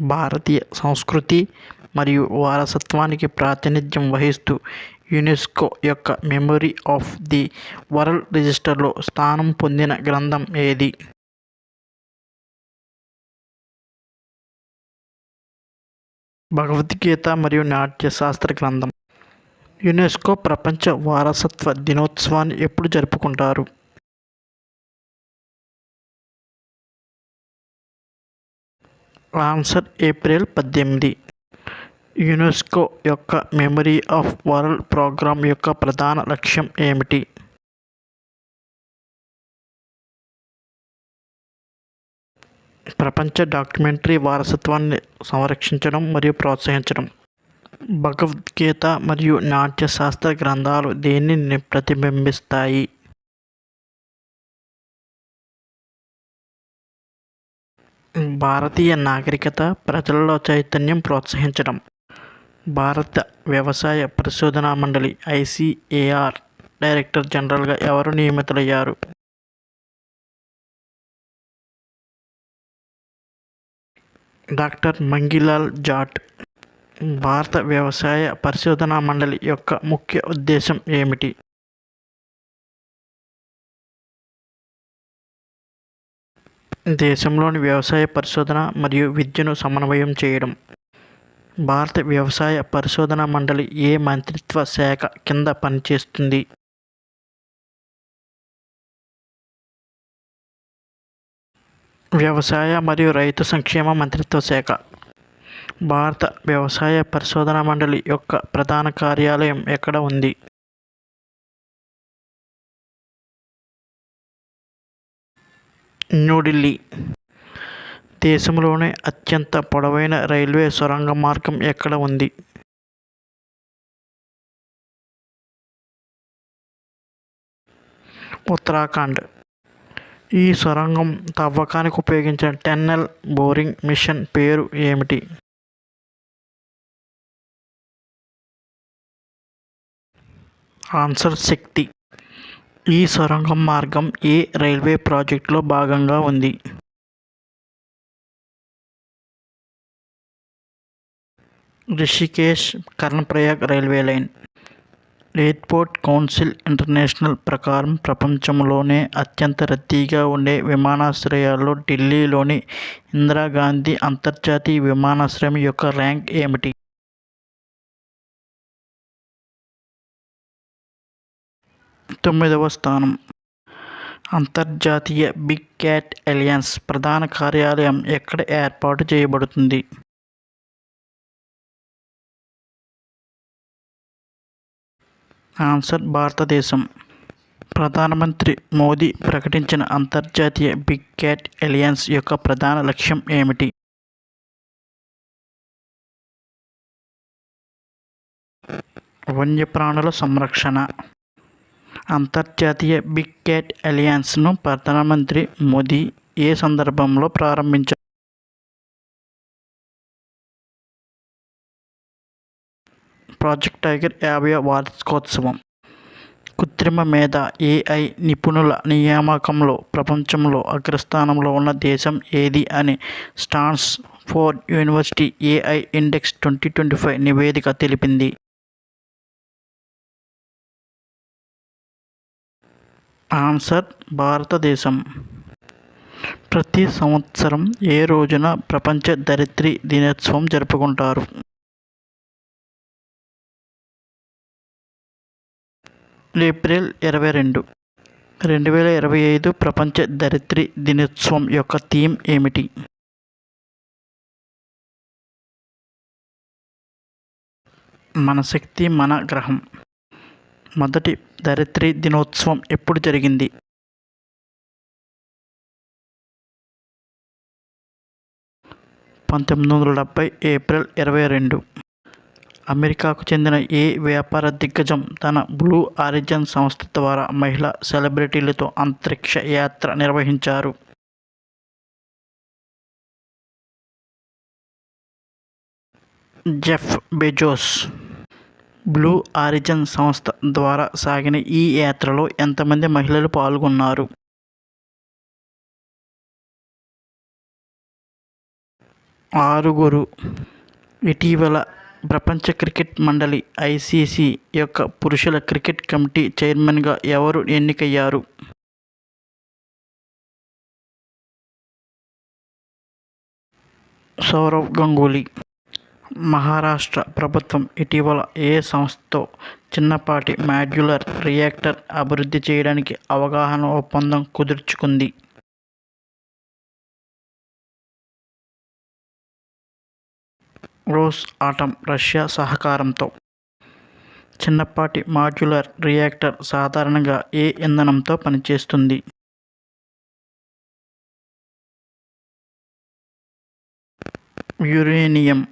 భారతీయ సంస్కృతి మరియు వారసత్వానికి ప్రాతినిధ్యం వహిస్తూ యునెస్కో యొక్క మెమొరీ ఆఫ్ ది వరల్డ్ రిజిస్టర్లో స్థానం పొందిన గ్రంథం ఏది? భగవద్గీత మరియు నాట్యశాస్త్ర గ్రంథం. యునెస్కో ప్రపంచ వారసత్వ దినోత్సవాన్ని ఎప్పుడు జరుపుకుంటారు? ఆన్సర్ ఏప్రిల్ పద్దెనిమిది. యునెస్కో యొక్క మెమరీ ఆఫ్ వరల్డ్ ప్రోగ్రాం యొక్క ప్రధాన లక్ష్యం ఏమిటి? ప్రపంచ డాక్యుమెంటరీ వారసత్వాన్ని సంరక్షించడం మరియు ప్రోత్సహించడం. భగవద్గీత మరియు నాట్యశాస్త్ర గ్రంథాలు దేనిని ప్రతిబింబిస్తాయి? భారతీయ నాగరికత ప్రజలలో చైతన్యం ప్రోత్సహించడం. భారత వ్యవసాయ పరిశోధనా మండలి ఐసిఏఆర్ డైరెక్టర్ జనరల్గా ఎవరు నియమితులయ్యారు? డాక్టర్ మంగిలాల్ జాట్. భారత వ్యవసాయ పరిశోధనా మండలి యొక్క ముఖ్య ఉద్దేశం ఏమిటి? దేశంలోని వ్యవసాయ పరిశోధన మరియు విద్యను సమన్వయం చేయడం. భారత వ్యవసాయ పరిశోధన మండలి ఏ మంత్రిత్వ శాఖ కింద పనిచేస్తుంది? వ్యవసాయ మరియు రైతు సంక్షేమ మంత్రిత్వ శాఖ. భారత వ్యవసాయ పరిశోధన మండలి యొక్క ప్రధాన కార్యాలయం ఎక్కడ ఉంది? న్యూఢిల్లీ. దేశంలోనే అత్యంత పొడవైన రైల్వే సొరంగ మార్గం ఎక్కడ ఉంది? ఉత్తరాఖండ్. ఈ సొరంగం తవ్వకానికి ఉపయోగించిన టెన్నెల్ బోరింగ్ మిషన్ పేరు ఏమిటి? ఆన్సర్ శక్తి. ఈ సొరంగం మార్గం ఏ రైల్వే ప్రాజెక్టులో భాగంగా ఉంది? Rishikesh Karnaprayag railway line. Airport council international ప్రకారం ప్రపంచంలోనే అత్యంత రద్దీగా ఉండే విమానాశ్రయాల్లో ఢిల్లీలోని ఇందిరాగాంధీ అంతర్జాతీయ విమానాశ్రయం యొక్క ర్యాంక్ ఏమిటి? తొమ్మిదవ స్థానం. అంతర్జాతీయ బిగ్ క్యాట్ అలియన్స్ ప్రధాన కార్యాలయం ఎక్కడ ఏర్పాటు చేయబడుతుంది? ఆన్సర్ భారతదేశం. ప్రధానమంత్రి మోదీ ప్రకటించిన అంతర్జాతీయ బిగ్ క్యాట్ అలియన్స్ యొక్క ప్రధాన లక్ష్యం ఏమిటి? వన్యప్రాణుల సంరక్షణ. అంతర్జాతీయ బిగ్ క్యాట్ అలియన్స్ను ప్రధానమంత్రి మోదీ ఏ సందర్భంలో ప్రారంభించారు ప్రాజెక్ట్ టైగర్ యాభై వార్షికోత్సవం. కృత్రిమ మేధ ఏఐ నిపుణుల నియామకంలో ప్రపంచంలో అగ్రస్థానంలో ఉన్న దేశం ఏది అని Stanford university AI index twenty twenty five నివేదిక తెలిపింది. ఆన్సర్ భారతదేశం. ప్రతి సంవత్సరం ఏ రోజున ప్రపంచ ధరిత్రి దినోత్సవం జరుపుకుంటారు? ఏప్రిల్ ఇరవై రెండు. రెండు వేల ఇరవై ఐదు ప్రపంచ ధరిత్రి దినోత్సవం యొక్క థీమ్ ఏమిటి? మన శక్తి మన గ్రహం. మొదటి ధరిత్రి దినోత్సవం ఎప్పుడు జరిగింది? పంతొమ్మిది వందల డెబ్భై ఏప్రిల్ ఇరవై రెండు. అమెరికాకు చెందిన ఏ వ్యాపార దిగ్గజం తన బ్లూ ఆరిజన్ సంస్థ ద్వారా మహిళా సెలబ్రిటీలతో అంతరిక్ష యాత్ర నిర్వహించారు. జెఫ్ బెజోస్ బ్లూ ఆరిజిన్ సంస్థ ద్వారా సాగిన ఈ యాత్రలో ఎంతమంది మహిళలు పాల్గొన్నారు? ఆరుగురు. ఇటీవల ప్రపంచ క్రికెట్ మండలి ఐసీసీ యొక్క పురుషుల క్రికెట్ కమిటీ చైర్మన్గా ఎవరు ఎన్నికయ్యారు? సౌరవ్ గంగూలీ. మహారాష్ట్ర ప్రభుత్వం ఇటీవల ఏ సంస్థతో చిన్నపాటి మాడ్యులర్ రియాక్టర్ అభివృద్ధి చేయడానికి అవగాహన ఒప్పందం కుదుర్చుకుంది? రోస్ ఆటం రష్యా సహకారంతో. చిన్నపాటి మాడ్యులర్ రియాక్టర్ సాధారణంగా ఏ ఇంధనంతో పనిచేస్తుంది? యురేనియం.